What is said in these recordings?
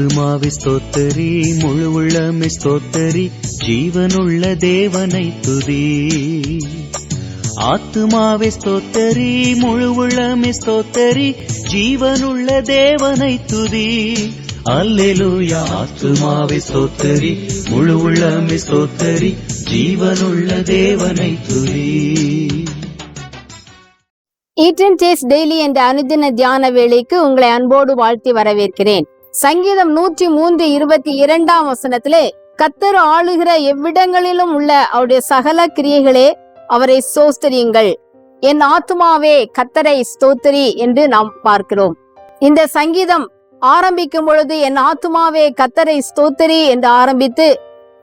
ஆத்துமாவி ஸ்தோத்தரி முழு உள்ளமி ஸ்தோத்தரி ஜீவனுள்ள தேவனை துதி. ஆத்துமாவே ஸ்தோத்தரி முழு உள்ளமே ஸ்தோத்தரி ஜீவனுள்ள தேவனை துதி. அல்லேலூயா ஆத்துமாவே ஸ்தோத்தரி முழு உள்ளமே ஸ்தோத்தரி ஜீவனுள்ள தேவனை துதி. ஈட்டன் டேஸ் டெய்லி என்ற அனுதின தியான வேலைக்கு உங்களை அன்போடு வாழ்த்தி வரவேற்கிறேன். சங்கீதம் நூற்றி மூன்று இருபத்தி இரண்டாம் வசனத்திலே கத்தர் ஆளுகிற எவ்விடங்களிலும் உள்ள அவருடைய சகல கிரியைகளே அவரை சோஸ்தரியுங்கள். என் ஆத்துமாவே கத்தரை ஸ்தோத்திரி என்று நாம் பார்க்கிறோம். இந்த சங்கீதம் ஆரம்பிக்கும் பொழுது என் ஆத்துமாவே கத்தரை ஸ்தோத்திரி என்று ஆரம்பித்து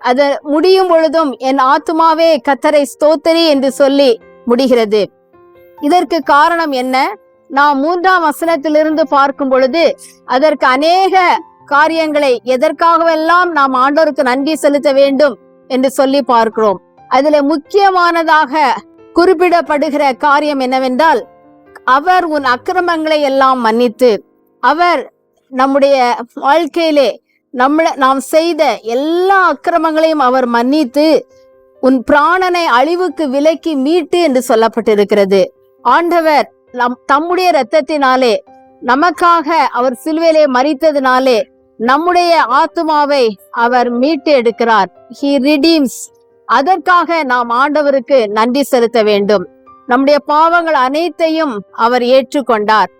அது முடியும் பொழுதும் என் ஆத்துமாவே கத்தரை ஸ்தோத்திரி என்று சொல்லி முடிகிறது. இதற்கு காரணம் என்ன? நாம் மூன்றாம் வசனத்திலிருந்து பார்க்கும் பொழுது அதற்கு அநேக காரியங்களை எதற்காகவெல்லாம் நாம் ஆண்டவருக்கு நன்றி செலுத்த வேண்டும் என்று சொல்லி பார்க்கிறோம். அதுல முக்கியமானதாக குறிப்பிடப்படுகிற காரியம் என்னவென்றால் அவர் உன் அக்கிரமங்களை எல்லாம் மன்னித்து அவர் நம்முடைய வாழ்க்கையிலே நம்மள நாம் செய்த எல்லா அக்கிரமங்களையும் அவர் மன்னித்து உன் பிராணனை அழிவுக்கு விலக்கி மீட்டு என்று சொல்லப்பட்டிருக்கிறது. ஆண்டவர் தம்முடைய இரத்தத்தினாலே நமக்காக அவர் சிலுவையிலே மறித்ததினாலே நம்முடைய ஆத்மாவை அவர் மீட்டு எடுக்கிறார். ஹி ரிடீம்ஸ் அதற்காக நாம் ஆண்டவருக்கு நன்றி செலுத்த வேண்டும். நம்முடைய பாவங்கள் அனைத்தையும் அவர் ஏற்றுக்கொண்டார்.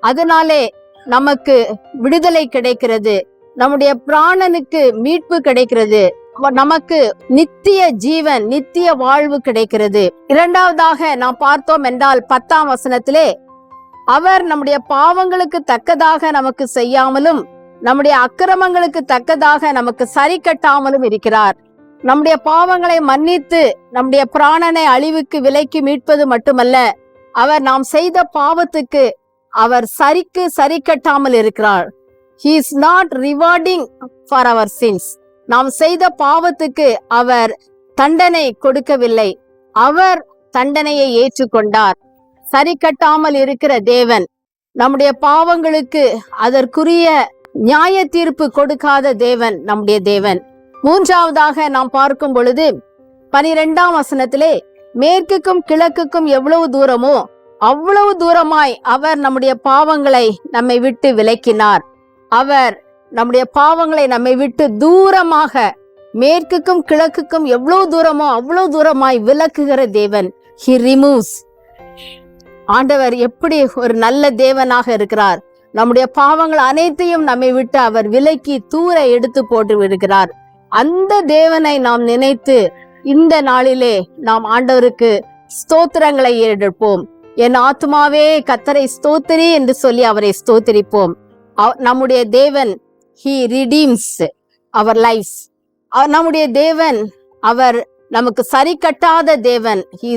அதனாலே நமக்கு விடுதலை கிடைக்கிறது. நம்முடைய பிராணனுக்கு மீட்பு கிடைக்கிறது. நமக்கு நித்திய ஜீவன் நித்திய வாழ்வு கிடைக்கிறது. இரண்டாவதாக நாம் பார்த்தோம் என்றால் பத்தாம் வசனத்திலே அவர் நம்முடைய பாவங்களுக்கு தக்கதாக நமக்கு செய்யாமலும் நம்முடைய அக்கிரமங்களுக்கு தக்கதாக நமக்கு சரி கட்டாமலும் இருக்கிறார். நம்முடைய பாவங்களை மன்னித்து நம்முடைய பிராணனை அழிவுக்கு விலைக்கு மீட்பது மட்டுமல்ல அவர் நாம் செய்த பாவத்துக்கு அவர் சரிக்கு சரி கட்டாமல் இருக்கிறார். He is not rewarding for our sins நாம் செய்த பாவத்துக்கு அவர் தண்டனை கொடுக்கவில்லை. அவர் தண்டனையை ஏற்றுக்கொண்டார். சரி கட்டாமல் இருக்கிற தேவன் நம்முடைய பாவங்களுக்கு அதற்குரிய நியாய தீர்ப்பு கொடுக்காத தேவன் நம்முடைய தேவன். மூன்றாவதாக நாம் பார்க்கும் பொழுது பனிரெண்டாம் வசனத்திலே மேற்குக்கும் கிழக்குக்கும் எவ்வளவு தூரமோ அவ்வளவு தூரமாய் அவர் நம்முடைய பாவங்களை நம்மை விட்டு விலக்கினார். அவர் நம்முடைய பாவங்களை நம்மை விட்டு தூரமாக மேற்குக்கும் கிழக்குக்கும் எவ்வளவு தூரமோ அவ்வளவு தூரமாய் விலக்குகிற தேவன். ஹி ரிமூவ்ஸ் ஆண்டவர் எப்படி ஒரு நல்ல தேவனாக இருக்கிறார்? நம்முடைய பாவங்கள் அனைத்தையும் நம்மை விட்டு அவர் விலக்கி தூர எடுத்து போட்டு விடுகிறார். அந்த தேவனை நாம் நினைத்து இந்த நாளிலே நாம் ஆண்டவருக்கு ஸ்தோத்திரங்களை எடுப்போம் என் ஆத்மாவே கத்தரை ஸ்தோத்திரி என்று சொல்லி அவரை ஸ்தோத்திரிப்போம். நம்முடைய தேவன் ஹி ரிடீம்ஸ் அவர் லைஃப் நம்முடைய தேவன் அவர் நமக்கு சரி கட்டாத தேவன். He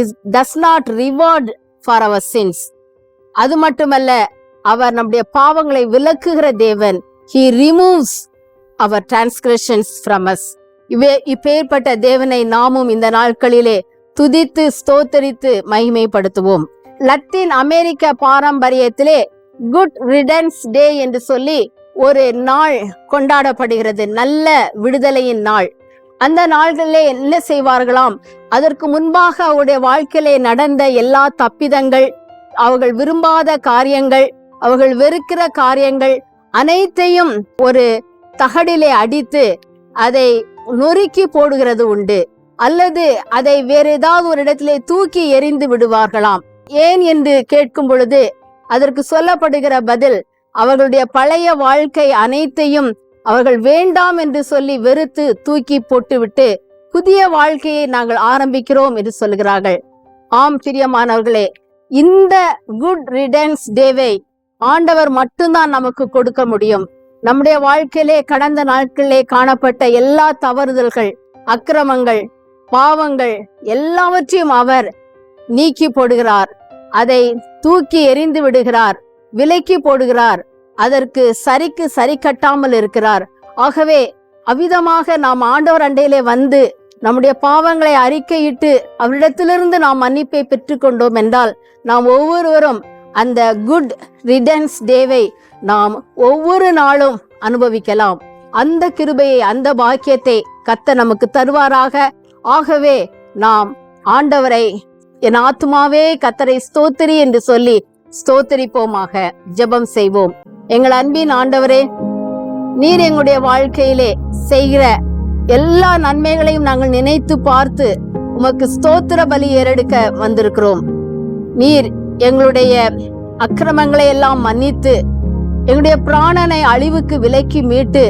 is does not reward for our sins அது மட்டுமல்ல அவர் நம்முடைய பாவங்களை விலக்குகிற தேவன். He removes our transgressions from us இவே இப்பேற்பட்ட தேவனை நாமும் இந்த நாட்களிலே துதித்து ஸ்தோத்தரித்து மகிமைப்படுத்துவோம். லத்தீன் அமெரிக்க பாரம்பரியத்திலே குட் ரிடன்ஸ் டே என்று சொல்லி ஒரு நாள் கொண்டாடப்படுகிறது நல்ல விடுதலையின் நாள். அந்த நாள்களிலே என்ன செய்வார்களாம்? அதற்கு முன்பாக அவருடைய வாழ்க்கையிலே நடந்த எல்லா தப்பிதங்கள் அவர்கள் விரும்பாத காரியங்கள் அவர்கள் வெறுக்கிற காரியங்கள் அனைத்தையும் ஒரு தகடிலே அடித்து அதை நொறுக்கி போடுகிறது உண்டு. அல்லது அதை வேற ஏதாவது ஒரு இடத்திலே தூக்கி எறிந்து விடுவார்களாம். ஏன் என்று கேட்கும் பொழுது அதற்கு சொல்லப்படுகிற பதில் அவர்களுடைய பழைய வாழ்க்கை அனைத்தையும் அவர்கள் வேண்டாம் என்று சொல்லி வெறுத்து தூக்கி போட்டுவிட்டு புதிய வாழ்க்கையை நாங்கள் ஆரம்பிக்கிறோம் என்று சொல்கிறார்கள் ஆம் பிரியமானவர்களே இந்த குட் ரிடன்ஸ் டேவை ஆண்டவர் மட்டும்தான் நமக்கு கொடுக்க முடியும். நம்முடைய வாழ்க்கையிலே கடந்த நாட்களிலே காணப்பட்ட எல்லா தவறுதல்கள் அக்கிரமங்கள் பாவங்கள் எல்லாவற்றையும் அவர் நீக்கி போடுகிறார். அதை தூக்கி எறிந்து விடுகிறார். விலைக்கு போடுகிறார். அதற்கு சரிக்கு சரி கட்டாமல் இருக்கிறார். ஆகவே அவ்விதமாக நாம் ஆண்டவர் அண்டையிலே வந்து நம்முடைய பாவங்களை அறிக்கையிட்டு அவரிடத்திலிருந்து நாம் மன்னிப்பை பெற்றுக்கொண்டோம் என்றால் நாம் ஒவ்வொருவரும் அந்த குட் ரிடன்ஸ் டேவை நாம் ஒவ்வொரு நாளும் அனுபவிக்கலாம். அந்த கிருபையை அந்த பாக்கியத்தை கத்த நமக்கு தருவாராக. ஆகவே நாம் ஆண்டவரை என் ஆத்மாவே கத்தரை ஸ்தோத்திரி என்று சொல்லி ஸ்தோத்திரிப்போமாக ஜெபம் செய்வோம். எங்கள் அன்பின் ஆண்டவரே நீர் எங்களுடைய வாழ்க்கையிலே செய்கிற எல்லா நன்மைகளையும் நாங்கள் நினைத்து பார்த்து உமக்கு ஸ்தோத்திர பலி ஏறெடுக்க வந்திருக்கிறோம். நீர் எங்களுடைய அக்கிரமங்களை எல்லாம் மன்னித்து எங்களுடைய பிராணனை அழிவுக்கு விலக்கி மீட்டு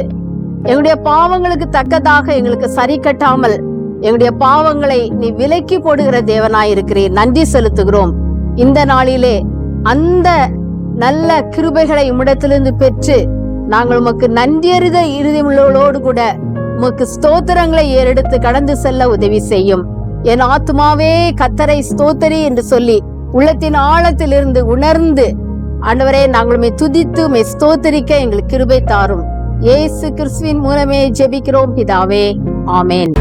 எங்களுடைய பாவங்களுக்கு தக்கதாக எங்களுக்கு சரி கட்டாமல் எங்களுடைய பாவங்களை நீ விலக்கி போடுகிற தேவனாயிருக்கிறீர். நன்றி செலுத்துகிறோம். இந்த நாளிலே அந்த நல்ல கிருபைகளை உம்மிடத்திலிருந்து பெற்று நாங்கள் உமக்கு நன்றியறித இறுதியுள்ளோடு கூட உமக்கு ஸ்தோத்திரங்களை ஏறெடுத்து கடந்து செல்ல உதவி செய்யும். என் ஆத்துமாவே கத்தரை ஸ்தோத்தரி என்று சொல்லி உள்ளத்தின் ஆழத்திலிருந்து உணர்ந்து ஆண்டவரே நாங்கள் உம்மை துதித்து உமை ஸ்தோத்தரிக்க எங்களுக்கு கிருபை தாரும். இயேசு கிறிஸ்துவின் மூலமே ஜெபிக்கிறோம் பிதாவே. ஆமேன்.